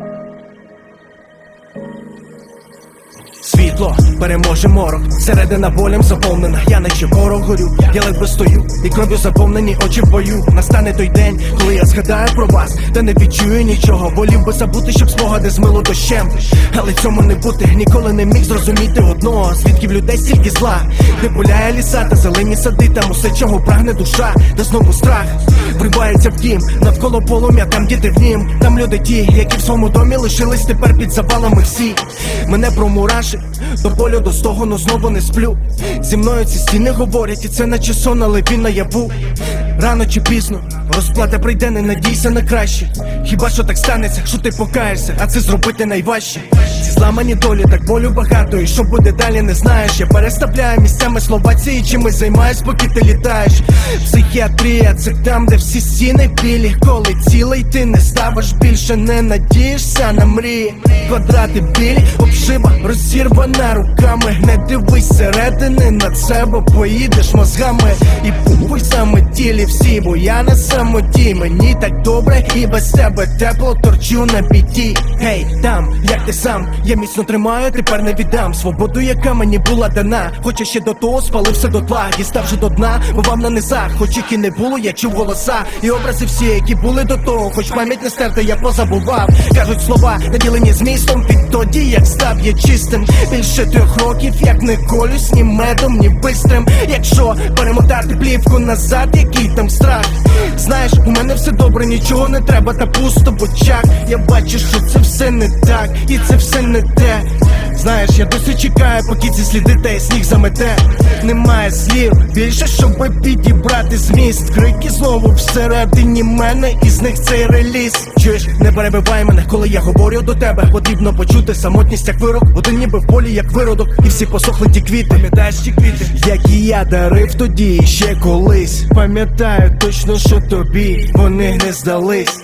thank you Світло переможе морок, середина болем заповнена, я наче ворог горю, я ледве стою, і кров'ю заповнені очі в бою. Настане той день, коли я згадаю про вас, та не відчую нічого. Волів би забути, щоб спогади змило дощем. Але цьому не бути, ніколи не міг зрозуміти одного. Звідки в людей стільки зла, де пуляє ліса та зелені сади, там усе, чого прагне душа, та знову страх вривається в дім, навколо полум'я, там діти в нім, там люди ті, які в своєму домі лишились тепер під завалами всі. Мене до болю до стогону знову не сплю. Зі мною ці стіни говорять, і це наче сон, але він наяву. Рано чи пізно розплата прийде, не надійся на краще. Хіба що так станеться, що ти покаєшся, а це зробити найважче. Зламані долі, так болю багато, і що буде далі, не знаєш. Я переставляю місцями слова ці і чимось займаюсь, поки ти літаєш. Психіатрія, це там, де всі стіни білі. Коли цілий ти не ставиш більше, не надієшся на мрії. Квадрати білі, обшиба розірвана руками. Не дивись середини над себе, поїдеш мозгами і пупуй саме тілі всі, бо я на самоті. Мені так добре, і без тебе тепло торчу на біді. Гей, там, як ти сам, я міцно тримаю, тепер не віддам свободу, яка мені була дана. Хоча ще до того спалився до тла, дістав же до дна, бо вам на низах, хоч їх і не було, я чув голоса. І образи всі, які були до того, хоч пам'ять не стерта, я позабував. Кажуть слова, наділені змістом відтоді, як став я чистим. Більше трьох років, як не колюсь, ні медом, ні бистрим. Якщо перемотати плівку назад, який там страх. Знаєш, у мене все добре, нічого не треба, та пусто в очах. Я бачу, що це все не так, і це все не те. Знаєш, я досі чекаю, поки ці сліди та й сніг замете. Немає слів більше, щоб підібрати зміст. Крики знову всередині мене, і з них цей реліз. Чуєш, не перебивай мене, коли я говорю до тебе. Потрібно почути самотність, як вирок. Один ніби в полі, як виродок, і всі посохли ті квіти. Пам'ятаєш ті квіти, які я дарив тоді, ще колись. Пам'ятаю точно, що тобі вони не здались.